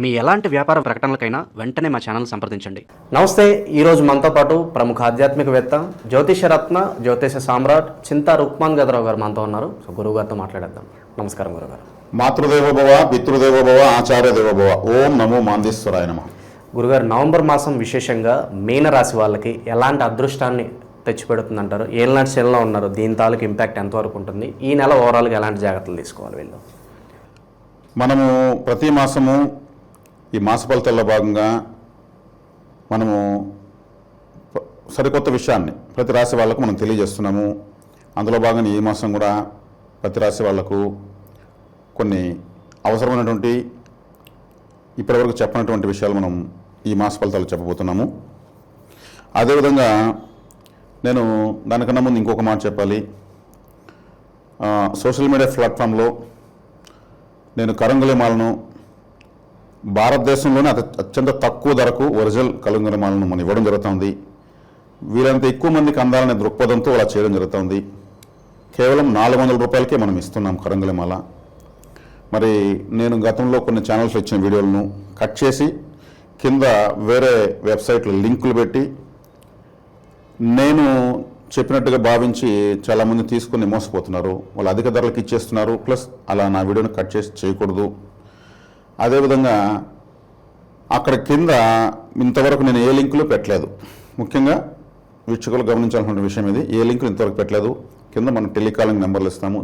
మీ ఎలాంటి వ్యాపార ప్రకటనలకైనా వెంటనే మా ఛానల్ సంప్రదించండి. నమస్తే ఈరోజు మనతో పాటు ప్రముఖ ఆధ్యాత్మికవేత్త జ్యోతిషరత్న జ్యోతిష సామ్రాట్ చింతా రుక్మాన్ గదరావు గారు మనతో ఉన్నారు. సో గురువు గారితో మాట్లాడేద్దాం. నమస్కారం గురుగారు మాతృదేవ భవ పితృదేవ భవ ఆచార్య దేవ భవ. ఓం నమో మాందేశ్వరాయ నమ. గురుగారు నవంబర్ మాసం విశేషంగా మీనరాశి వాళ్ళకి ఎలాంటి అదృష్టాన్ని తెచ్చిపెడుతుందంటారు? ఏళ్ళనాటి శనిలో ఉన్నారు. దీని తాలూకు ఇంపాక్ట్ ఎంతవరకు ఉంటుంది? ఈ నెల ఓవరాల్గా ఎలాంటి జాగ్రత్తలు తీసుకోవాలి వీళ్ళు? మనము ప్రతి మాసము ఈ మాస ఫలితాల్లో భాగంగా మనము సరికొత్త విషయాన్ని ప్రతి రాశి వాళ్ళకు మనం తెలియజేస్తున్నాము. అందులో భాగంగా ఈ మాసం కూడా ప్రతి రాశి వాళ్ళకు కొన్ని అవసరమైనటువంటి ఇప్పటివరకు చెప్పినటువంటి విషయాలు మనం ఈ మాస ఫలితాలు చెప్పబోతున్నాము. అదేవిధంగా నేను దానికన్నా ముందు ఇంకొక మాట చెప్పాలి. సోషల్ మీడియా ప్లాట్ఫామ్లో నేను కరంగులి మాలను భారతదేశంలోనే అతి అత్యంత తక్కువ ధరకు ఒరిజినల్ కలంగులి మాలను మనం ఇవ్వడం జరుగుతుంది. వీరంత ఎక్కువ మందికి అందాలనే దృక్పథంతో అలా చేయడం జరుగుతుంది. కేవలం నాలుగు వందల రూపాయలకే మనం ఇస్తున్నాం కరంగలిమాల మరి నేను గతంలో కొన్ని ఛానల్స్ ఇచ్చిన వీడియోలను కట్ చేసి కింద వేరే వెబ్సైట్లో లింకులు పెట్టి నేను చెప్పినట్టుగా భావించి చాలామంది తీసుకుని మోసపోతున్నారు. వాళ్ళు అధిక ధరలకు ఇచ్చేస్తున్నారు. ప్లస్ అలా నా వీడియోని కట్ చేసి చేయకూడదు. అదేవిధంగా అక్కడ కింద ఇంతవరకు నేను ఏ లింకులు పెట్టలేదు. ముఖ్యంగా వీక్షకులు గమనించాల్సిన విషయం ఇది. ఏ లింకులు ఇంతవరకు పెట్టలేదు. కింద మనం టెలికాలింగ్ నెంబర్లు ఇస్తాము.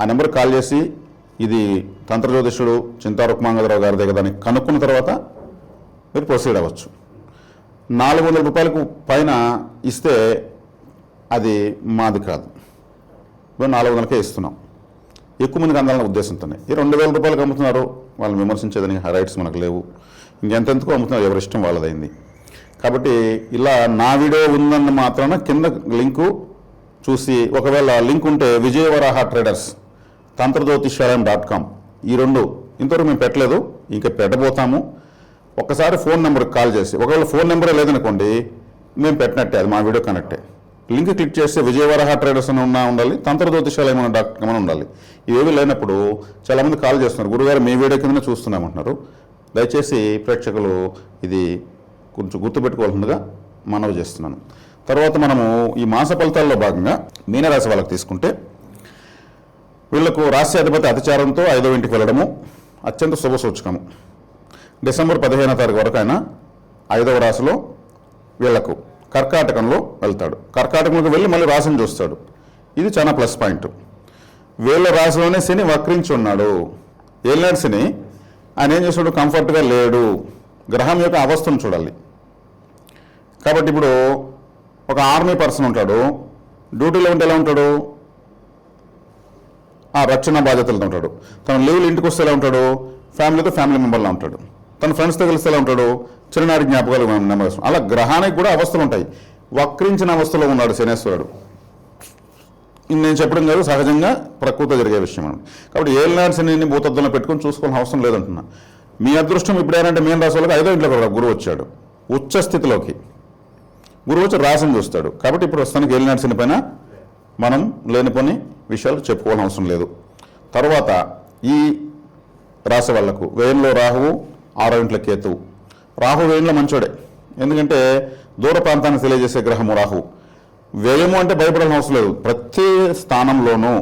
ఆ నెంబర్ కాల్ చేసి ఇది తంత్రజ్యోతిష్యుడు చింతారుక్మాంగదరావు గారి దగ్గర దాన్ని కనుక్కున్న తర్వాత మీరు ప్రొసీడ్ అవ్వచ్చు. నాలుగు వందల రూపాయలకు పైన ఇస్తే అది మాది కాదు. మేము నాలుగు వందలకే ఇస్తున్నాం. ఎక్కువ మందికి అందాలన్న ఉద్దేశంతోనే ఈ రెండు వేల రూపాయలకు అమ్ముతున్నారు వాళ్ళని విమర్శించేదని రైట్స్ మనకు లేవు. ఇంకెంతెందుకు అమ్ముతున్నారు ఎవరి ఇష్టం వాళ్ళదైంది. కాబట్టి ఇలా నా వీడియో ఉందన్న మాత్రాన కింద లింకు చూసి ఒకవేళ లింక్ ఉంటే Vijayavaraha traders Tantrajyotishyalayam dot com. ఈ రెండు ఇంతవరకు మేము పెట్టలేదు ఇంకా పెట్టబోతాము. ఒక్కసారి ఫోన్ నెంబర్కి కాల్ చేసి ఒకవేళ ఫోన్ నెంబరే లేదనుకోండి మేము పెట్టినట్టే అది మా వీడియో కనెక్టే. లింక్ క్లిక్ చేస్తే విజయవరాహ ట్రేడర్స్ అని ఉన్నా ఉండాలి తంత్రజ్యోతిషాలయం అనే డాక్టర్ అని ఉండాలి. ఇవేవి లేనప్పుడు చాలామంది కాల్ చేస్తున్నారు. గురుగారు మీ వీడియో కింద చూస్తున్నామంటున్నారు. దయచేసి ప్రేక్షకులు ఇది కొంచెం గుర్తుపెట్టుకోవాల్సిందిగా మనవి చేస్తున్నాను. తర్వాత మనము ఈ మాస ఫలితాల్లో భాగంగా మీనరాశి వాళ్ళకి తీసుకుంటే వీళ్ళకు రాష్ట్ర అధిపతి అతిచారంతో ఐదో ఇంటికి వెళ్ళడము అత్యంత శుభ సూచకము. డిసెంబర్ పదిహేనో తారీఖు వరకు ఆయన ఐదవ రాశిలో వీళ్ళకు కర్కాటకంలో వెళ్తాడు. కర్కాటకంలోకి వెళ్ళి మళ్ళీ రాశిని చూస్తాడు. ఇది చాలా ప్లస్ పాయింట్. వీళ్ళ రాశిలోనే శని వక్రించి ఉన్నాడు ఏలినాడు శని ఆయన ఏం చేస్తాడు కంఫర్ట్గా లేడు. గ్రహం యొక్క అవస్థను చూడాలి. కాబట్టి ఇప్పుడు ఒక ఆర్మీ పర్సన్ ఉంటాడు. డ్యూటీలో ఉంటే ఎలా ఉంటాడు? ఆ రక్షణ బాధ్యతలతో ఉంటాడు. తన లీవ్లు ఇంటికి వస్తే ఎలా ఉంటాడు? ఫ్యామిలీతో ఫ్యామిలీ మెంబర్లా ఉంటాడు. తన ఫ్రెండ్స్తో కలిసి ఎలా ఉంటాడు చిన్ననాటి జ్ఞాపకాలు మనం నెమ్మదిస్తాం అలా గ్రహానికి కూడా అవస్థలు ఉంటాయి. వక్రించిన అవస్థలో ఉన్నాడు శనేశ్వరుడు. నేను చెప్పడం కాదు సహజంగా ప్రకృతిలో జరిగే విషయం అన్నమాట కాబట్టి ఏళ్ళనాడు శనిని భూతద్దంలో పెట్టుకొని చూసుకోవాల్సిన అవసరం లేదంటున్నా. మీ అదృష్టం ఇప్పుడు ఏంటంటే మేము రాశి వాళ్ళకి ఐదో ఇంట్లో కూడా గురువు వచ్చాడు. ఉచ్చ స్థితిలోకి. గురువు వచ్చి రాసం చూస్తాడు. కాబట్టి ఇప్పుడు ప్రస్తుతానికి ఏళ్ళనాడు శని పైన మనం లేనిపోని విషయాలు చెప్పుకోవాల్సిన అవసరం లేదు. తర్వాత ఈ రాశి వాళ్ళకు వేయంలో రాహువు ఆరో ఇంట్లో కేతువు రాహు వేయంలో మంచోడే. ఎందుకంటే దూర ప్రాంతాన్ని తెలియజేసే గ్రహము రాహువు వ్యయము అంటే భయపడాల్సిన అవసరం లేదు. ప్రతి స్థానంలోనూ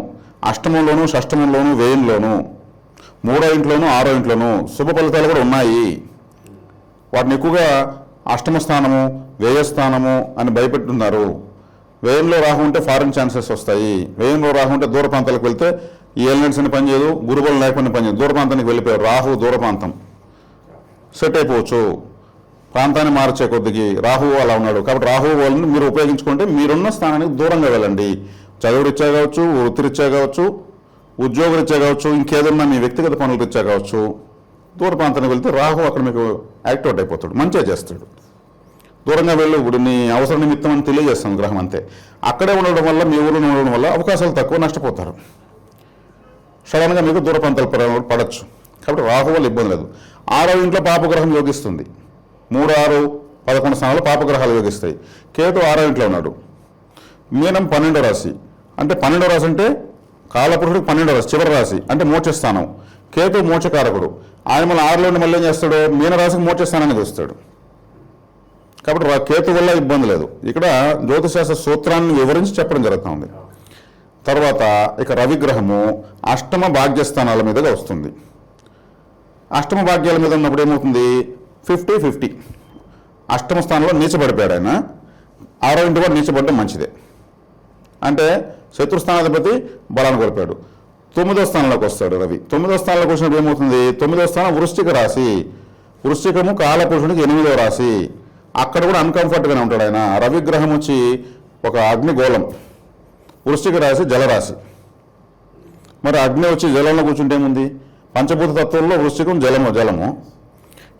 అష్టమంలోనూ షష్టమంలోను వ్యయంలోనూ మూడో ఇంట్లోనూ ఆరో ఇంట్లోనూ శుభ ఫలితాలు కూడా ఉన్నాయి. వాటిని ఎక్కువగా అష్టమ స్థానము వ్యయస్థానము అని భయపెట్టున్నారు. వ్యయంలో రాహు ఉంటే ఫారిన్ ఛాన్సెస్ వస్తాయి. వ్యయంలో రాహు ఉంటే దూర ప్రాంతాలకు వెళ్తే ఈ ఎలిమెంట్స్ అని పనిచేయదు గురుబలం లేకుండా పనిచేయదు. దూర ప్రాంతానికి వెళ్ళిపోయారు. రాహు దూర ప్రాంతం. సెట్ అయిపోవచ్చు. ప్రాంతాన్ని మార్చే కొద్దికి రాహువు అలా ఉన్నాడు. కాబట్టి రాహువు వాళ్ళని మీరు ఉపయోగించుకుంటే మీరున్న స్థానానికి దూరంగా వెళ్ళండి. చదువు రీత్యా కావచ్చు వృత్తిరీత్యా కావచ్చు ఉద్యోగ రీత్యా కావచ్చు ఇంకేదన్నా మీ వ్యక్తిగత పనుల రీత్యా కావచ్చు దూర ప్రాంతానికి వెళ్తే రాహు అక్కడ మీకు యాక్టివేట్ అయిపోతాడు. మంచిగా చేస్తాడు. దూరంగా వెళ్ళు ఇప్పుడు నీ అవసర నిమిత్తం అని తెలియజేస్తాను గ్రహం అంతే. అక్కడే ఉండడం వల్ల మీ ఊరిలో ఉండడం వల్ల అవకాశాలు తక్కువ నష్టపోతారు. సడన్గా మీకు దూర ప్రాంతాలు పడవచ్చు కాబట్టి రాహు వల్ల ఇబ్బంది లేదు. ఆరో ఇంట్లో పాపగ్రహం యోగిస్తుంది. మూడు ఆరు పదకొండు స్థానాలు పాపగ్రహాలు యోగిస్తాయి. కేతు ఆరో ఇంట్లో ఉన్నాడు. మీనం పన్నెండో రాశి. అంటే పన్నెండో రాశి అంటే కాలపురుషుడికి పన్నెండో రాశి చివరి రాశి అంటే మోక్షస్థానం. కేతు మోక్షకారకుడు. ఆయన మళ్ళీ ఆరులోని మళ్ళీ ఏం చేస్తాడు? మీనరాశికి మోక్షస్థానాన్ని చూస్తాడు కాబట్టి కేతు వల్ల ఇబ్బంది లేదు. ఇక్కడ జ్యోతిశాస్త్ర సూత్రాన్ని వివరించి చెప్పడం జరుగుతుంది. తర్వాత ఇక రవిగ్రహము అష్టమ భాగ్యస్థానాల మీదుగా వస్తుంది. అష్టమ భాగ్యాల మీద ఉన్నప్పుడు ఏమవుతుంది? Fifty fifty. అష్టమ స్థానంలో నీచబడిపోయాడు ఆయన. ఆరో ఇంటి కూడా నీచబడడం మంచిదే. అంటే శత్రుస్థానాధిపతి బలాన్ని కోల్పోయాడు. తొమ్మిదో స్థానంలోకి వస్తాడు రవి. తొమ్మిదో స్థానంలోకి వచ్చినప్పుడు ఏమవుతుంది? తొమ్మిదో స్థానం వృశ్చిక రాశి. వృశ్చికము కాలపురుషునికి ఎనిమిదో రాశి. అక్కడ కూడా అన్కంఫర్ట్గానే ఉంటాడు ఆయన. రవిగ్రహం వచ్చి ఒక అగ్నిగోళం వృశ్చిక రాశి జలరాశి. మరి అగ్ని వచ్చి జలంలో కూర్చుంటే ఏముంది? పంచభూత తత్వంలో వృశ్చికం జలము జలము.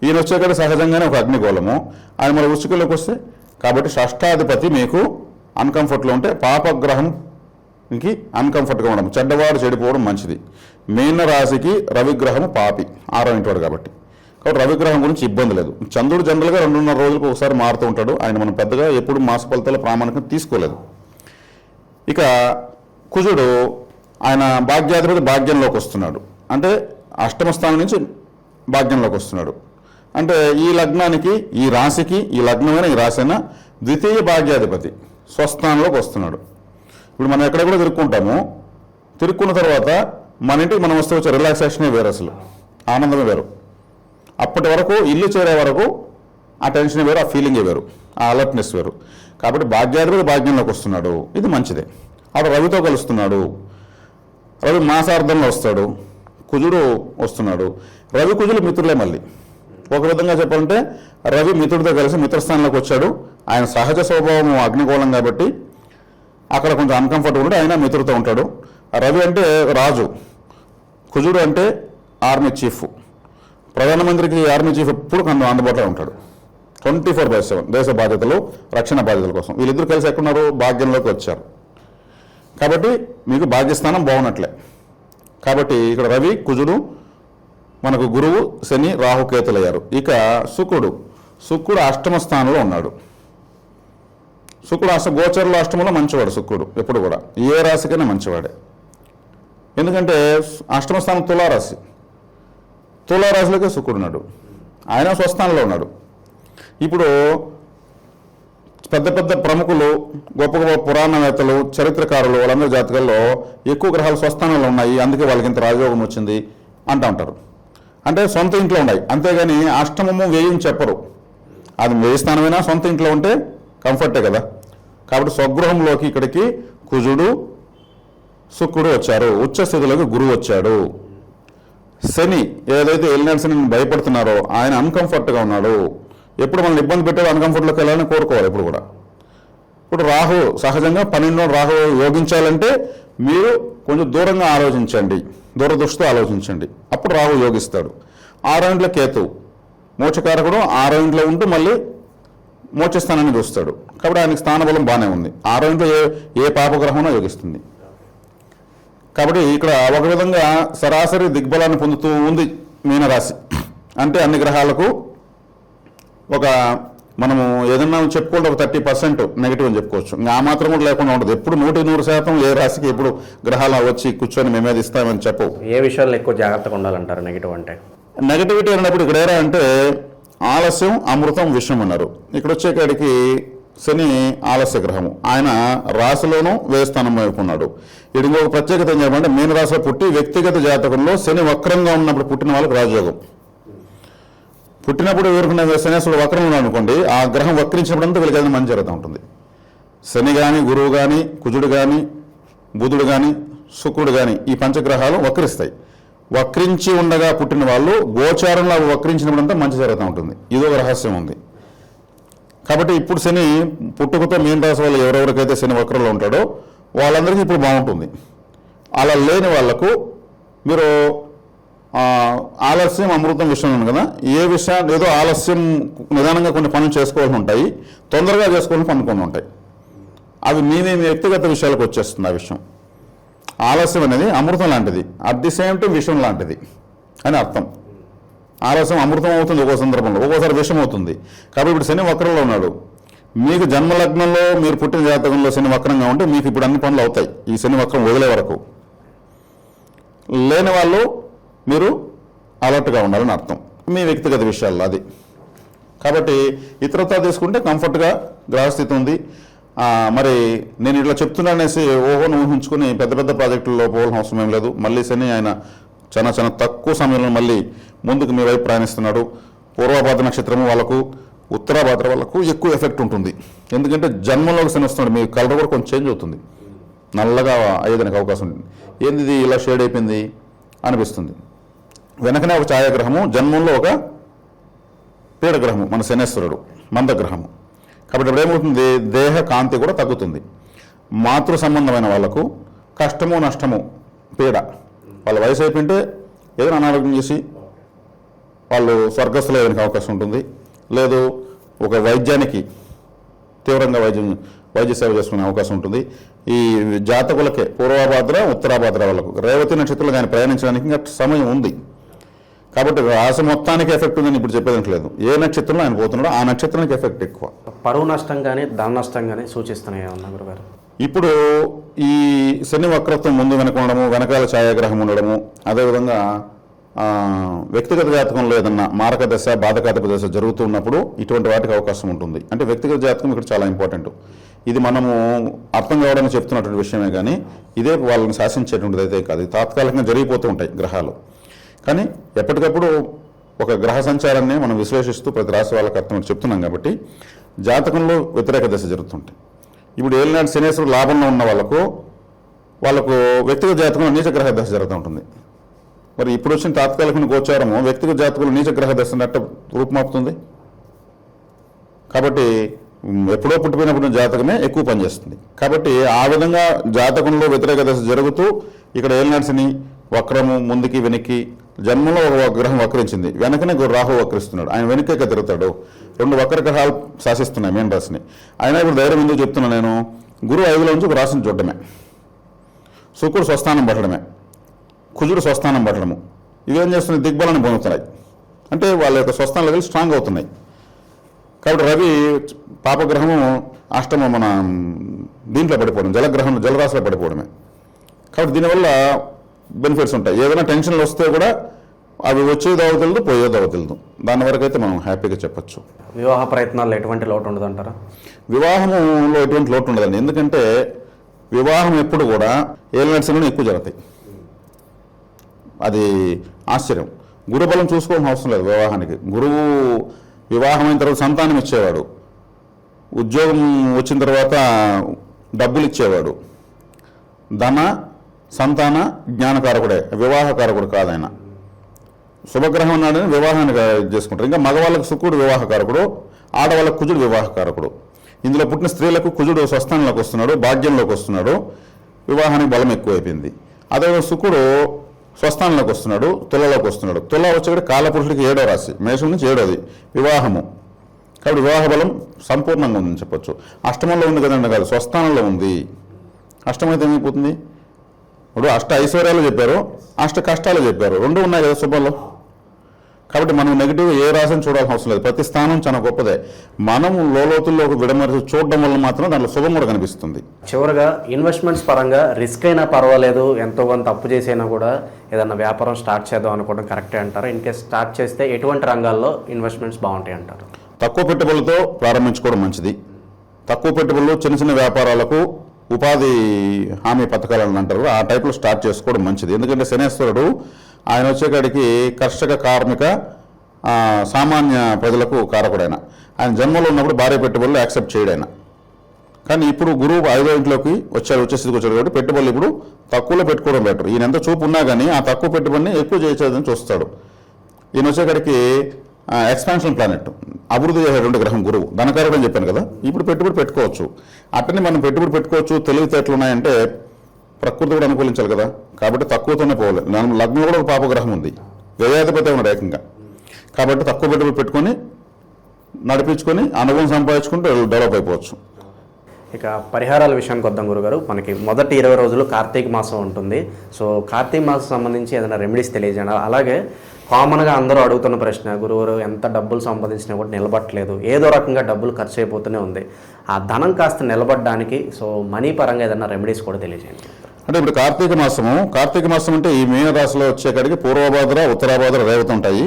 ఈయన వచ్చేక్కడ సహజంగానే ఒక అగ్నిగోళము. ఆయన మన వృశ్చికంలోకి వస్తే కాబట్టి షష్టాధిపతి మీకు అన్కంఫర్ట్లో ఉంటే పాపగ్రహంకి అన్కంఫర్ట్గా ఉండడం. చెడ్డవాడు చెడిపోవడం మంచిది. మీన రాశికి రవిగ్రహము పాపి. ఆరో కాబట్టి. కాబట్టి రవిగ్రహం గురించి ఇబ్బంది లేదు. చంద్రుడు జనరల్గా రెండున్నర రోజులకు ఒకసారి మారుతూ ఉంటాడు. ఆయన మనం పెద్దగా ఎప్పుడు మాస ఫలితాల ప్రామాణికం తీసుకోలేదు. ఇక కుజుడు ఆయన భాగ్యాధిపతి భాగ్యంలోకి వస్తున్నాడు. అంటే అష్టమ స్థానం నుంచి భాగ్యంలోకి వస్తున్నాడు. అంటే ఈ లగ్నానికి ఈ రాశికి ఈ లగ్నమైన ఈ రాశి అయినా ద్వితీయ భాగ్యాధిపతి స్వస్థానంలోకి వస్తున్నాడు. ఇప్పుడు మనం ఎక్కడ కూడా తిరుక్కుంటాము. తిరుక్కున్న తర్వాత మన ఇంటికి మనం వస్తే వచ్చే రిలాక్సేషనే వేరు అసలు. ఆనందమే వేరు. అప్పటి వరకు ఇల్లు చేరే వరకు ఆ టెన్షన్ వేరు ఆ ఫీలింగే వేరు ఆ అలర్ట్నెస్ వేరు. కాబట్టి భాగ్యాధిపతి భాగ్యంలోకి వస్తున్నాడు. ఇది మంచిదే. అప్పుడు రవితో కలుస్తున్నాడు. రవి మాసార్థంలో వస్తాడు. కుజుడు వస్తున్నాడు. రవి కుజులు మిత్రులే మళ్ళీ. ఒక విధంగా చెప్పాలంటే రవి మిత్రుడితో కలిసి మిత్రస్థానంలోకి వచ్చాడు. ఆయన సహజ స్వభావం అగ్నిగోళం కాబట్టి అక్కడ కొంచెం అన్కంఫర్టబుల్ ఉంటే ఆయన మిత్రుడితో ఉంటాడు. రవి అంటే రాజు. కుజుడు అంటే ఆర్మీ చీఫ్ ప్రధానమంత్రికి ఆర్మీ చీఫ్ ఎప్పుడు కన్ను అందుబాటులో ఉంటాడు. ట్వంటీ ఫోర్ బై సెవెన్ దేశ బాధ్యతలు రక్షణ బాధ్యతల కోసం. వీళ్ళిద్దరు కలిసి ఎక్కడున్నారు? భాగ్యంలోకి వచ్చారు. కాబట్టి మీకు భాగ్యస్థానం బాగున్నట్లే. కాబట్టి ఇక్కడ రవి కుజుడు మనకు గురువు శని రాహుకేతులయ్యారు ఇక శుక్రుడు. శుక్రుడు అష్టమ స్థానంలో ఉన్నాడు. శుక్రుడు అష్ట గోచరుల అష్టమంలో మంచివాడు శుక్రుడు ఎప్పుడు కూడా. ఏ రాశికైనా మంచివాడే. ఎందుకంటే అష్టమ స్థానం తులారాశి. తులారాశిలోకే శుక్రుడు ఉన్నాడు. ఆయన స్వస్థానంలో ఉన్నాడు. ఇప్పుడు పెద్ద పెద్ద ప్రముఖులు గొప్ప గొప్ప పురాణవేత్తలు చరిత్రకారులు వాళ్ళందరి జాతకాల్లో ఎక్కువ గ్రహాలు స్వస్థానంలో ఉన్నాయి. అందుకే వాళ్ళకి ఇంత రాజయోగం వచ్చింది అంటూ ఉంటారు. అంటే సొంత ఇంట్లో ఉన్నాయి. అంతేగాని అష్టమము వ్యయం చెప్పరు. అది వ్యయ స్థానమైనా సొంత ఇంట్లో ఉంటే కంఫర్టే కదా. కాబట్టి స్వగృహంలోకి ఇక్కడికి కుజుడు శుక్రుడు వచ్చారు. ఉచ్చ స్థితిలోకి గురువు వచ్చాడు. శని ఏదైతే ఎలినెట్స్ భయపడుతున్నారో ఆయన అన్కంఫర్ట్గా ఉన్నాడు. ఎప్పుడు మనల్ని ఇబ్బంది పెట్టాడు అన్కంఫర్ట్లోకి వెళ్ళాలని కోరుకోవాలి ఇప్పుడు కూడా. ఇప్పుడు రాహు సహజంగా పన్నెండు రాహు యోగించాలంటే మీరు కొంచెం దూరంగా ఆలోచించండి. దూరదృష్టితో ఆలోచించండి. అప్పుడు రాహు యోగిస్తాడు. ఆరో ఇంట్లో కేతు. మోచకారకుడు ఆరో ఇంట్లో ఉంటూ మళ్ళీ మోచస్థానాన్ని చూస్తాడు. కాబట్టి ఆయనకి స్థానబలం బాగానే ఉంది. ఆరో ఇంట్లో ఏ ఏ పాపగ్రహంలో యోగిస్తుంది. కాబట్టి ఇక్కడ ఒక విధంగా సరాసరి దిగ్బలాన్ని పొందుతూ ఉంది మీనరాశి. అంటే అన్ని గ్రహాలకు ఒక మనము ఏదన్నా చెప్పుకుంటే ఒక థర్టీ పర్సెంట్ నెగిటివ్ అని చెప్పుకోవచ్చు. ఇంకా ఆ మాత్రం కూడా లేకుండా ఉండదు. ఎప్పుడు నూటి నూరు శాతం ఏ రాశికి ఎప్పుడు గ్రహాలు వచ్చి కూర్చొని మేమేది ఇస్తామని చెప్పవు ఏ విషయాల్లో ఎక్కువ జాగ్రత్తగా ఉండాలంటారు నెగిటివ్ అంటే? నెగటివిటీ అన్నప్పుడు ఇక్కడ ఏరా అంటే ఆలస్యం అమృతం విషయం అన్నారు. ఇక్కడ వచ్చేకాడికి శని ఆలస్య గ్రహము. ఆయన రాశిలోనూ వేస్థానం వైపు ఉన్నాడు. ఇది ఇంకొక ప్రత్యేకత ఏం చెప్పాలంటే మీన రాశిలో పుట్టి వ్యక్తిగత జాతకంలో శని వక్రంగా ఉన్నప్పుడు పుట్టిన వాళ్ళకి రాజయోగం. పుట్టినప్పుడు ఎవరుకున్న శనేశ్వరుడు వక్రం అనుకోండి ఆ గ్రహం వక్రించినప్పుడంతా వీళ్ళకి ఏదైనా మంచి జరుగుతూ ఉంటుంది. శని కానీ గురువు కానీ కుజుడు కానీ బుధుడు కానీ శుక్రుడు కానీ ఈ పంచగ్రహాలు వక్రిస్తాయి. వక్రించి ఉండగా పుట్టిన వాళ్ళు గోచారంలో అవి వక్రించినప్పుడంతా మంచి జరుగుతూ ఉంటుంది. ఇదో రహస్యం ఉంది. కాబట్టి ఇప్పుడు శని పుట్టుకతో మీన రాశి వాళ్ళు ఎవరెవరికైతే శని వక్రంలో ఉంటాడో వాళ్ళందరికీ ఇప్పుడు బాగుంటుంది. అలా లేని వాళ్ళకు మీరు ఆలస్యం అమృతం విషయం ఉంది కదా? ఏ విషయం ఏదో ఆలస్యం నిదానంగా కొన్ని పనులు చేసుకోవాల్సి ఉంటాయి. తొందరగా చేసుకోవాలని పనులు కొన్ని ఉంటాయి. అవి మీ మీ వ్యక్తిగత విషయాలకు వచ్చేస్తుంది ఆ విషయం. ఆలస్యం అనేది అమృతం లాంటిది. అట్ ది సేమ్ టైం విషయం లాంటిది. అని అర్థం. ఆలస్యం అమృతం అవుతుంది ఒక్కో సందర్భంలో. ఒక్కోసారి విషం అవుతుంది. కాబట్టి ఇప్పుడు శని వక్రంలో ఉన్నాడు. మీకు జన్మలగ్నంలో మీరు పుట్టిన జాతకంలో శని వక్రంగా ఉంటే మీకు ఇప్పుడు అన్ని పనులు అవుతాయి. ఈ శని వక్రం వదిలే వరకు. లేని వాళ్ళు మీరు అలర్ట్గా ఉండాలని అర్థం. మీ వ్యక్తిగత విషయాల్లో అది. కాబట్టి ఇతరత తీసుకుంటే కంఫర్ట్గా గ్రహస్థితి ఉంది. మరి నేను ఇట్లా చెప్తున్నానేసి ఓహోను ఊహించుకుని పెద్ద పెద్ద ప్రాజెక్టుల్లో పోవాల్సిన అవసరం ఏం లేదు. మళ్ళీ శని ఆయన చాలా చాలా తక్కువ సమయంలో మళ్ళీ ముందుకు మీ వైపు ప్రయాణిస్తున్నాడు. పూర్వభాద్ర నక్షత్రము వాళ్ళకు ఉత్తరాభాద్ర వాళ్ళకు ఎక్కువ ఎఫెక్ట్ ఉంటుంది. ఎందుకంటే జన్మలోకి శని వస్తున్నాడు. మీ కలర్ కూడా కొంచెం చేంజ్ అవుతుంది. నల్లగా అయ్యేదానికి అవకాశం ఉంటుంది. ఏంది ఇలా షేడ్ అయిపోయింది. అనిపిస్తుంది. వెనకనే ఒక ఛాయాగ్రహము జన్మంలో ఒక పీడగ్రహము మన శనేశ్వరుడు మందగ్రహము. కాబట్టి ఇప్పుడు ఏమవుతుంది? దేహ కాంతి కూడా తగ్గుతుంది. మాతృ సంబంధమైన వాళ్ళకు కష్టము నష్టము పీడ. వాళ్ళ వయసు అయిపోయింటే ఏదైనా అనారోగ్యం చేసి వాళ్ళు స్వర్గస్థులు అవకాశం ఉంటుంది. లేదు ఒక వైద్యానికి తీవ్రంగా వైద్యం వైద్య సేవ చేసుకునే అవకాశం ఉంటుంది. ఈ జాతకులకే పూర్వభాద్ర ఉత్తరాభాద్ర వాళ్ళకు రేవతి నక్షత్రాలు కానీ ప్రయాణించడానికి ఇంకా సమయం ఉంది. కాబట్టి రాశి మొత్తానికి ఎఫెక్ట్ ఉందని ఇప్పుడు చెప్పేదానికి లేదు. ఏ నక్షత్రంలో ఆయన పోతున్నాడో ఆ నక్షత్రానికి ఎఫెక్ట్ ఎక్కువ. పరువు నష్టం కానీ ధన నష్టం కానీ సూచిస్తున్నాయి గురుగారు ఇప్పుడు ఈ శని వక్రత్వం ముందు వెనక ఉండడము వెనకాల ఛాయాగ్రహం ఉండడము అదేవిధంగా వ్యక్తిగత జాతకంలో ఏదన్నా మారక దశ బాధకాతక దశ జరుగుతూ ఉన్నప్పుడు ఇటువంటి వాటికి అవకాశం ఉంటుంది. అంటే వ్యక్తిగత జాతకం ఇక్కడ చాలా ఇంపార్టెంట్. ఇది మనము అర్థం కావడానికి చెప్తున్నటువంటి విషయమే కానీ ఇదే వాళ్ళని శాసించేటువంటిది అయితే కాదు. తాత్కాలికంగా జరిగిపోతూ ఉంటాయి గ్రహాలు. కానీ ఎప్పటికప్పుడు ఒక గ్రహ సంచారాన్ని మనం విశ్లేషిస్తూ ప్రతి రాశి వాళ్ళకి అర్థం చెప్తున్నాం కాబట్టి జాతకంలో వ్యతిరేక దశ జరుగుతుంటాయి. ఇప్పుడు ఏలినాడు శనేశ్వరుడు లాభంలో ఉన్న వాళ్ళకు వాళ్ళకు వ్యక్తిగత జాతకంలో నీచ గ్రహ దశ జరుగుతూ ఉంటుంది. మరి ఇప్పుడు వచ్చిన తాత్కాలిక గోచారము వ్యక్తిగత జాతకులు నీచ గ్రహ దశ నట్ట రూపమాపుతుంది. కాబట్టి ఎప్పుడో పుట్టిపోయినప్పుడు జాతకమే ఎక్కువ పనిచేస్తుంది. కాబట్టి ఆ విధంగా జాతకంలో వ్యతిరేక దశ జరుగుతూ ఇక్కడ ఏలినాడ్సిని వక్రము ముందుకి వెనక్కి జన్మలో ఒక గ్రహం వక్రించింది. వెనకనే రాహు వక్రిస్తున్నాడు. ఆయన వెనకే తిరుగుతాడు. రెండు వక్ర గ్రహాలు శాసిస్తున్నాయి మీన రాశిని. అయినా ఇప్పుడు ధైర్యం ఎందుకు చెప్తున్నా నేను? గురువు ఐదులో నుంచి ఒక రాశిని చూడటమే శుక్రుడు స్వస్థానం పట్టడమే కుజుడు స్వస్థానం పట్టడము. ఇవేం చేస్తున్నాయి? దిగ్బలాన్ని పొందుతున్నాయి. అంటే వాళ్ళ యొక్క స్వస్థానం లెవెల్ స్ట్రాంగ్ అవుతున్నాయి. కాబట్టి రవి పాపగ్రహము అష్టమ మన దీంట్లో పడిపోవడం జలగ్రహం జలరాశిలో పడిపోవడమే. కాబట్టి దీనివల్ల బెనిఫిట్స్ ఉంటాయి. ఏదైనా టెన్షన్లు వస్తే కూడా అవి వచ్చేది అవతలదు పోయేది అవతలదు దాని వరకు అయితే మనం హ్యాపీగా చెప్పొచ్చు. వివాహ ప్రయత్నాల్లో ఎటువంటి లోటు ఉండదు అంటారా? వివాహంలో ఎటువంటి లోటు ఉండదండి. ఎందుకంటే వివాహం ఎప్పుడు కూడా ఏలినట్స్లోనే ఎక్కువ జరుగుతాయి. అది ఆశ్చర్యం. గురుబలం చూసుకోవాల్సిన అవసరం లేదు వివాహానికి. గురువు వివాహం అయిన తర్వాత సంతానం ఇచ్చేవాడు. ఉద్యోగం వచ్చిన తర్వాత డబ్బులు ఇచ్చేవాడు. ధన సంతాన జ్ఞానకారకుడే. వివాహకారకుడు కాదు శుభగ్రహం ఉన్నాడని వివాహాన్ని చేసుకుంటారు. ఇంకా మగవాళ్ళకు శుక్రుడు వివాహకారకుడు ఆడవాళ్ళకు కుజుడు వివాహకారకుడు. ఇందులో పుట్టిన స్త్రీలకు కుజుడు స్వస్థానంలోకి వస్తున్నాడు భాగ్యంలోకి వస్తున్నాడు. వివాహానికి బలం ఎక్కువైపోయింది. అదే శుక్రుడు స్వస్థానంలోకి వస్తున్నాడు తులలోకి వస్తున్నాడు. తుల వచ్చేటప్పుడు కాలపురుషుడికి ఏడో రాశి మేషం నుంచి ఏడోది. వివాహము. కాబట్టి వివాహ బలం సంపూర్ణంగా ఉందని చెప్పొచ్చు. అష్టమంలో ఉంది కదండి కాదు స్వస్థానంలో ఉంది. అష్టమైతే ఏమైపోతుంది? ఇప్పుడు అష్ట ఐశ్వర్యాలు చెప్పారు అష్ట కష్టాలు చెప్పారు. రెండు ఉన్నాయి కదా శుభంలో. కాబట్టి మనం నెగిటివ్ ఏ రాశిని చూడాల్సిన అవసరం లేదు. ప్రతి స్థానం చాలా గొప్పదే. మనం లోతుల్లో ఒక విడమరిచి చూడడం వల్ల మాత్రం దాంట్లో శుభం కూడా కనిపిస్తుంది. చివరగా ఇన్వెస్ట్మెంట్స్ పరంగా రిస్క్ అయినా పర్వాలేదు ఎంతో కొంత అప్పు చేసైనా కూడా ఏదన్నా వ్యాపారం స్టార్ట్ చేద్దాం అనుకోవడం కరెక్టే అంటారు. ఇన్ కేస్ స్టార్ట్ చేస్తే ఎటువంటి రంగాల్లో ఇన్వెస్ట్మెంట్స్ బాగుంటాయి అంటారు? తక్కువ పెట్టుబడులతో ప్రారంభించుకోవడం మంచిది. తక్కువ పెట్టుబడులు చిన్న చిన్న వ్యాపారాలకు ఉపాధి హామీ పథకాలను అంటారు ఆ టైప్లో స్టార్ట్ చేసుకోవడం మంచిది. ఎందుకంటే శనేశ్వరుడు ఆయన వచ్చేకాడికి కర్షక కార్మిక సామాన్య ప్రజలకు కారకుడైన ఆయన. జన్మలో ఉన్నప్పుడు భార్య పెట్టుబడులు యాక్సెప్ట్ చేయడు కానీ ఇప్పుడు గురువు ఐదో ఇంట్లోకి వచ్చాడు వచ్చే స్థితికి వచ్చాడు కాబట్టి పెట్టుబడులు ఇప్పుడు తక్కువలో పెట్టుకోవడం బెటర్. ఈయన ఎంత చూపు ఉన్నా కానీ ఆ తక్కువ పెట్టుబడిని ఎక్కువ చేసేదని చూస్తాడు. ఈయన వచ్చేకాడికి ఎక్స్పాన్షన్ ప్లానెట్. అభివృద్ధి చేసేటువంటి గ్రహం గురువు. ధనకారుడు అని చెప్పాను కదా. ఇప్పుడు పెట్టుబడి పెట్టుకోవచ్చు. అట్టనే మనం పెట్టుబడి పెట్టుకోవచ్చు తెలివితేటలు ఉన్నాయంటే ప్రకృతి కూడా అనుకూలించాలి కదా. కాబట్టి తక్కువతోనే పోవాలి. నన్ను లగ్నం కూడా ఒక పాపగ్రహం ఉంది. వ్యయాధిపతి ఉన్నాడు ఏకంగా. కాబట్టి తక్కువ పెట్టుబడి పెట్టుకొని నడిపించుకొని అనుభవం సంపాదించుకుంటూ డెవలప్ అయిపోవచ్చు. ఇక పరిహారాల విషయానికి వద్దాం గురుగారు. మనకి మొదటి ఇరవై రోజులు కార్తీక మాసం ఉంటుంది. సో కార్తీక మాసం సంబంధించి ఏదైనా రెమెడీస్ తెలియజేయడం అలాగే కామన్గా అందరూ అడుగుతున్న ప్రశ్న గురువురు ఎంత డబ్బులు సంపాదించినా కూడా నిలబట్టలేదు. ఏదో రకంగా డబ్బులు ఖర్చు అయిపోతూనే ఉంది. ఆ ధనం కాస్త నిలబడడానికి సో మనీ పరంగా ఏదైనా రెమెడీస్ కూడా తెలియజేయండి. అంటే ఇప్పుడు కార్తీక మాసము కార్తీక మాసం అంటే ఈ మీనరాశిలో వచ్చేకాడికి పూర్వభాద్ర ఉత్తరాభాద్ర రేవతి ఉంటాయి.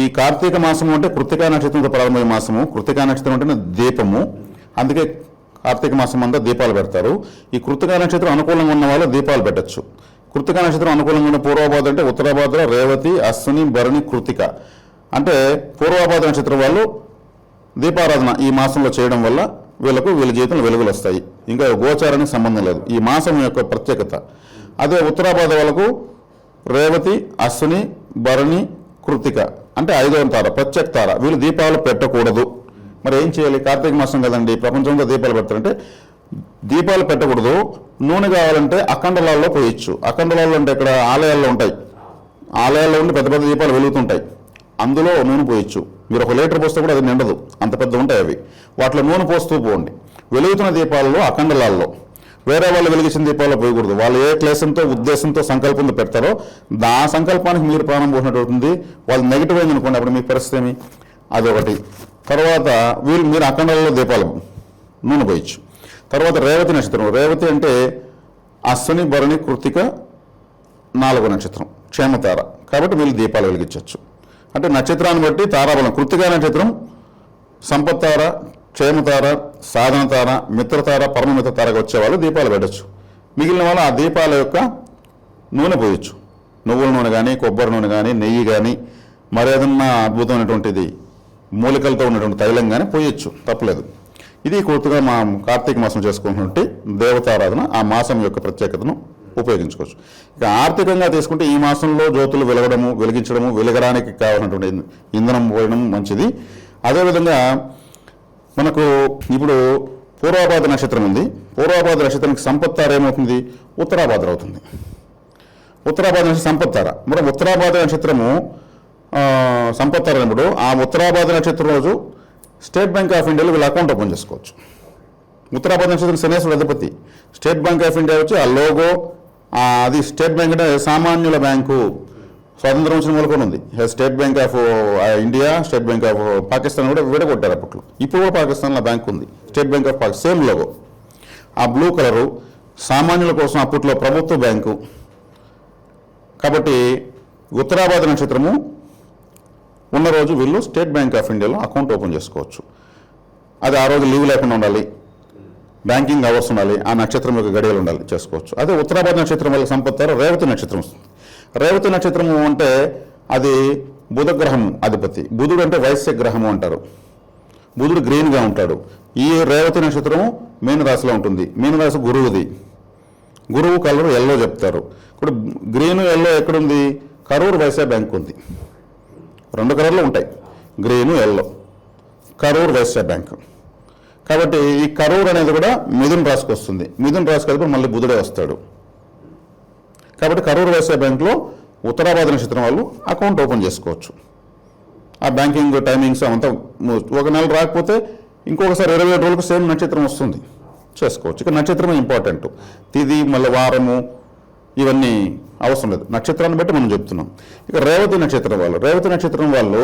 ఈ కార్తీక మాసము అంటే కృతికా నక్షత్రంతో ప్రారంభమయ్యే మాసము. కృతికా నక్షత్రం అంటే దీపము. అందుకే కార్తీక మాసం అంతా దీపాలు పెడతారు. ఈ కృతికా నక్షత్రం అనుకూలంగా ఉన్న వాళ్ళు దీపాలు పెట్టచ్చు. కృతికా నక్షత్రం అనుకూలంగా ఉన్న పూర్వభాద్ర అంటే ఉత్తరాభాద్ర రేవతి అశ్విని భరణి కృతిక అంటే పూర్వభాద్ర నక్షత్రం వాళ్ళు దీపారాధన ఈ మాసంలో చేయడం వల్ల వీళ్ళకు వీళ్ళ జీవితంలో వెలుగులు వస్తాయి. ఇంకా గోచారానికి సంబంధం లేదు. ఈ మాసం యొక్క ప్రత్యేకత. అదే ఉత్తరాభాద వాళ్ళకు రేవతి అశ్విని భరణి కృతిక. అంటే ఐదవ తార ప్రత్యేక తార. వీళ్ళు దీపాలు పెట్టకూడదు. మరి ఏం చేయాలి? కార్తీక మాసం కదండి. ప్రపంచంలో దీపాలు పెడతారంటే దీపాలు పెట్టకూడదు. నూనె కావాలంటే అఖండలాల్లో పోయొచ్చు. అఖండలాల్లో అంటే ఇక్కడ ఆలయాల్లో ఉంటాయి. ఆలయాల్లో ఉండి పెద్ద పెద్ద దీపాలు వెలుగుతుంటాయి. అందులో నూనె పోయొచ్చు. మీరు ఒక లీటర్ పోస్తే కూడా అది నిండదు. అంత పెద్ద ఉంటాయి అవి. వాటిలో నూనె పోస్తూ పోండి. వెలుగుతున్న దీపాలలో అఖండలాల్లో వేరే వాళ్ళు వెలిగించిన దీపాల్లో పోయకూడదు. వాళ్ళు ఏ క్లేశంతో ఉద్దేశంతో సంకల్పంతో పెడతారో దా సంకల్పానికి మీరు ప్రాణం పోసినట్టు వాళ్ళు నెగిటివ్ అయింది అనుకోండి అప్పుడు మీ పరిస్థితి ఏమి? అదొకటి. తర్వాత వీళ్ళు మీరు అఖండాలలో దీపాలు నూనె పోయచ్చు. తర్వాత రేవతి నక్షత్రం. రేవతి అంటే అశ్వని భరణి కృతిక నాలుగో నక్షత్రం. క్షేమతార. కాబట్టి వీళ్ళు దీపాలు వెలిగించవచ్చు అంటే నక్షత్రాన్ని బట్టి తారాబలం కృతికా నక్షత్రం సంపత్తార క్షేమతార సాధనతార మిత్రతార పరమమిత్రతారగా వచ్చే వాళ్ళు దీపాలు పెట్టచ్చు. మిగిలిన వాళ్ళు ఆ దీపాల యొక్క నూనె పోయొచ్చు. నువ్వుల నూనె కానీ కొబ్బరి నూనె కానీ నెయ్యి కానీ మరేదన్నా అద్భుతమైనటువంటిది మూలికలతో ఉన్నటువంటి తైలం కానీ పోయొచ్చు. తప్పలేదు. ఇది కొత్తగా మా కార్తీక మాసం చేసుకున్నటువంటి దేవతారాధన ఆ మాసం యొక్క ప్రత్యేకతను ఉపయోగించుకోవచ్చు. ఇక ఆర్థికంగా తీసుకుంటే ఈ మాసంలో జ్యోతులు వెలగడము వెలిగించడము వెలగడానికి కావాలన్నటువంటి ఇంధనం పోయడం మంచిది. అదేవిధంగా మనకు ఇప్పుడు పూర్వాపాద నక్షత్రం ఉంది. పూర్వాపాద నక్షత్రానికి సంపత్తార ఏమవుతుంది? ఉత్తరాభాద్ర అవుతుంది. ఉత్తరాపాద నక్షత్రం సంపత్తార. మరి ఉత్తరాపాద నక్షత్రము సంపత్తార అన్నప్పుడు ఆ ఉత్తరాపాద నక్షత్రం రోజు స్టేట్ బ్యాంక్ ఆఫ్ ఇండియాలో వీళ్ళ అకౌంట్ ఓపెన్ చేసుకోవచ్చు. ఉత్తరాపాద నక్షత్రం శనేశ్వరుడు అధిపతి. స్టేట్ బ్యాంక్ ఆఫ్ ఇండియా వచ్చి ఆ లోగో అది స్టేట్ బ్యాంక్ అంటే సామాన్యుల బ్యాంకు. స్వాతంత్రం వచ్చిన మూలకొని ఉంది. State Bank of India State Bank of Pakistan కూడా విడగొట్టారు అప్పట్లో. ఇప్పుడు కూడా పాకిస్తాన్లో బ్యాంక్ ఉంది. State Bank of Pakistan same logo. ఆ బ్లూ కలరు సామాన్యుల కోసం అప్పట్లో ప్రభుత్వ బ్యాంకు. కాబట్టి ఉత్తరాబాద్ నక్షత్రము ఉన్న రోజు వీళ్ళు స్టేట్ బ్యాంక్ ఆఫ్ ఇండియాలో అకౌంట్ ఓపెన్ చేసుకోవచ్చు. అది ఆ రోజు లీవ్ లేకుండా ఉండాలి. బ్యాంకింగ్ అవర్స్ ఉండాలి ఆ నక్షత్రం యొక్క గడియలు ఉండాలి చేసుకోవచ్చు. అదే ఉత్తరాబాద్ నక్షత్రం వల్ల సంపత్తారు రేవతి నక్షత్రం రేవతి నక్షత్రము అంటే అది బుధగ్రహం అధిపతి. బుధుడు అంటే వైశ్య గ్రహము అంటారు. బుధుడు గ్రీన్గా ఉంటాడు. ఈ రేవతి నక్షత్రము మీనరాశిలో ఉంటుంది. మీనరాశి గురువుది. గురువు కలర్ ఎల్లో చెప్తారు. ఇప్పుడు గ్రీన్ ఎల్లో ఎక్కడుంది? కరూర్ వైశ్య బ్యాంక్ ఉంది. రెండు కలర్లు ఉంటాయి. Green yellow. Karur Vysya bank. కాబట్టి ఈ కరువుడు అనేది కూడా మిథున్ రాశికి వస్తుంది. మిథున్ రాశికి అయితే మళ్ళీ బుధుడే వస్తాడు. కాబట్టి కరూరు వ్యవసాయ బ్యాంకులో ఉత్తరాబాద్ నక్షత్రం వాళ్ళు అకౌంట్ ఓపెన్ చేసుకోవచ్చు. ఆ బ్యాంకింగ్ టైమింగ్స్ అంతా ఒక నెల రాకపోతే ఇంకొకసారి ఇరవై ఏడు రోజులకు సేమ్ నక్షత్రం వస్తుంది. చేసుకోవచ్చు. ఇక నక్షత్రమే ఇంపార్టెంట్ తిది మళ్ళీ వారము ఇవన్నీ అవసరం లేదు. నక్షత్రాన్ని బట్టి మనం చెప్తున్నాం. ఇక రేవతి నక్షత్రం వాళ్ళు రేవతి నక్షత్రం వాళ్ళు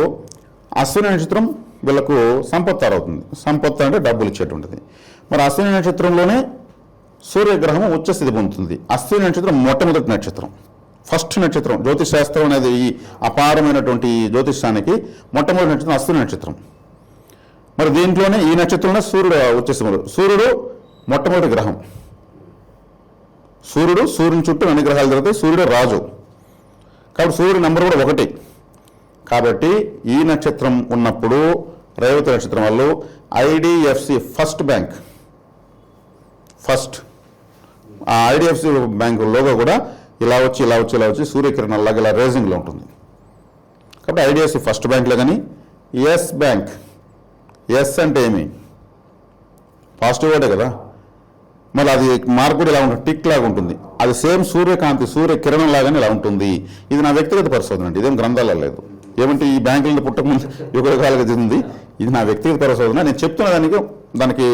అశ్విని నక్షత్రం వీళ్ళకు సంపత్ అవుతుంది సంపత్ అంటే డబ్బులు ఇచ్చేటువంటిది. మరి అశ్విని నక్షత్రంలోనే సూర్యగ్రహం ఉచ్చస్థితి పొందుతుంది. అశ్విని నక్షత్రం మొట్టమొదటి నక్షత్రం. ఫస్ట్ నక్షత్రం. జ్యోతిష్ శాస్త్రం అనేది ఈ అపారమైనటువంటి జ్యోతిష్యానికి మొట్టమొదటి నక్షత్రం అశ్విని నక్షత్రం. మరి దీంట్లోనే ఈ నక్షత్రంలో సూర్యుడు వచ్చేసి సూర్యుడు మొట్టమొదటి గ్రహం. సూర్యుడు సూర్యుని చుట్టూ అన్ని గ్రహాలు తిరుగుతాయి. సూర్యుడు రాజు. కాబట్టి సూర్యుడు నెంబర్ కూడా ఒకటి. కాబట్టి ఈ నక్షత్రం ఉన్నప్పుడు రేవతి నక్షత్రం వాళ్ళు ఐడిఎఫ్సి ఫస్ట్ బ్యాంక్. ఫస్ట్. ఆ ఐడిఎఫ్సి బ్యాంక్ లోగో కూడా ఇలా వచ్చి ఇలా వచ్చి ఇలా వచ్చి సూర్యకిరణాలాగా ఇలా రేజింగ్లో ఉంటుంది. కాబట్టి ఐడిఎఫ్సి ఫస్ట్ బ్యాంక్లో కానీ ఎస్ బ్యాంక్. ఎస్ అంటే ఏమి? పాజిటివ్ వర్డే కదా. మళ్ళీ అది మార్క్ కూడా ఇలా ఉంటుంది టిక్ లాగా ఉంటుంది. అది సేమ్ సూర్యకాంతి సూర్య కిరణం లాగానే ఇలా ఉంటుంది. ఇది నా వ్యక్తిగత పరిశోధన అండి. ఇదేం గ్రంథాలలో లేదు. ఏమంటే ఈ బ్యాంకులను పుట్టకముందు యుగ యుగాలుగా చెందింది ఇది నా వ్యక్తిగత పరిశోధన నేను చెప్తున్న దానికి దానికి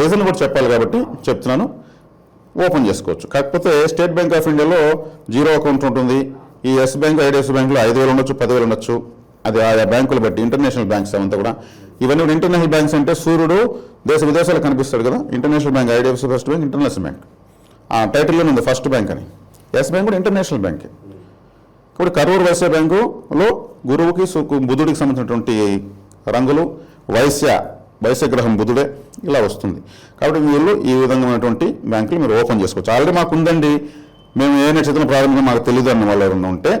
రీజన్ కూడా చెప్పాలి కాబట్టి చెప్తున్నాను. ఓపెన్ చేసుకోవచ్చు. కాకపోతే స్టేట్ బ్యాంక్ ఆఫ్ ఇండియాలో జీరో అకౌంట్ ఉంటుంది. ఈ ఎస్ బ్యాంక్ ఐడిఎస్ బ్యాంకులో ఐదు వేలు ఉండొచ్చు పదివేలు ఉండొచ్చు. అది ఆయా బ్యాంకులు బట్టి ఇంటర్నేషనల్ బ్యాంక్స్ అవంతా కూడా. ఇవన్నీ కూడా ఇంటర్నేషనల్ బ్యాంక్స్ అంటే సూర్యుడు దేశ విదేశాలు కనిపిస్తాడు కదా. International bank IDFC first bank international bank ఆ టైటిల్లోనే ఉంది ఫస్ట్ బ్యాంక్ అని. ఎస్ బ్యాంక్ కూడా ఇంటర్నేషనల్ బ్యాంకే ఇప్పుడు కరూర్ వైశ్య బ్యాంకులో గురువుకి బుధుడికి సంబంధించినటువంటి రంగులు వైశ్య వైశ్యగ్రహం బుధుడే ఇలా వస్తుంది. కాబట్టి వీళ్ళు ఈ విధంగా ఉన్నటువంటి బ్యాంకులు మీరు ఓపెన్ చేసుకోవచ్చు. ఆల్రెడీ మాకు ఉందండి. మేము ఏ నక్షత్రం ప్రారంభంగా మాకు తెలియదు అన్న వాళ్ళు ఎవరైనా ఉంటే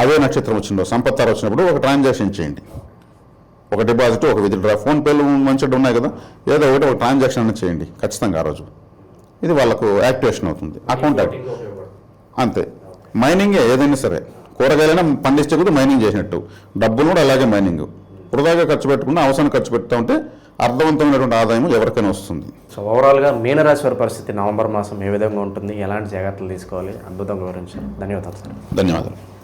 అదే నక్షత్రం వచ్చిందో సంపత్తార వచ్చినప్పుడు ఒక ట్రాన్సాక్షన్ చేయండి. ఒక డిపాజిట్ ఒక విత్డ్రా ఫోన్పేలు మంచిగా ఉన్నాయి కదా ఏదో ఒకటి ఒక ట్రాన్సాక్షన్ అనేది చేయండి. ఖచ్చితంగా ఆ రోజు. ఇది వాళ్ళకు యాక్టివేషన్ అవుతుంది. అకౌంట్ అంతే. మైనింగే ఏదైనా సరే. కూరగాయలైనా పండించే కూడా మైనింగ్ చేసినట్టు. డబ్బులు కూడా అలాగే మైనింగ్ వృధాగా ఖర్చు పెట్టకుండా అవసరం ఖర్చు పెడతా ఉంటే అర్థవంతమైనటువంటి ఆదాయం ఎవరికైనా వస్తుంది. సో ఓవరాల్గా మీనరాశి వారి పరిస్థితి నవంబర్ మాసం ఏ విధంగా ఉంటుంది? ఎలాంటి జాగ్రత్తలు తీసుకోవాలి? అద్భుతంగా వివరించారు. ధన్యవాదాలు సార్. ధన్యవాదాలు.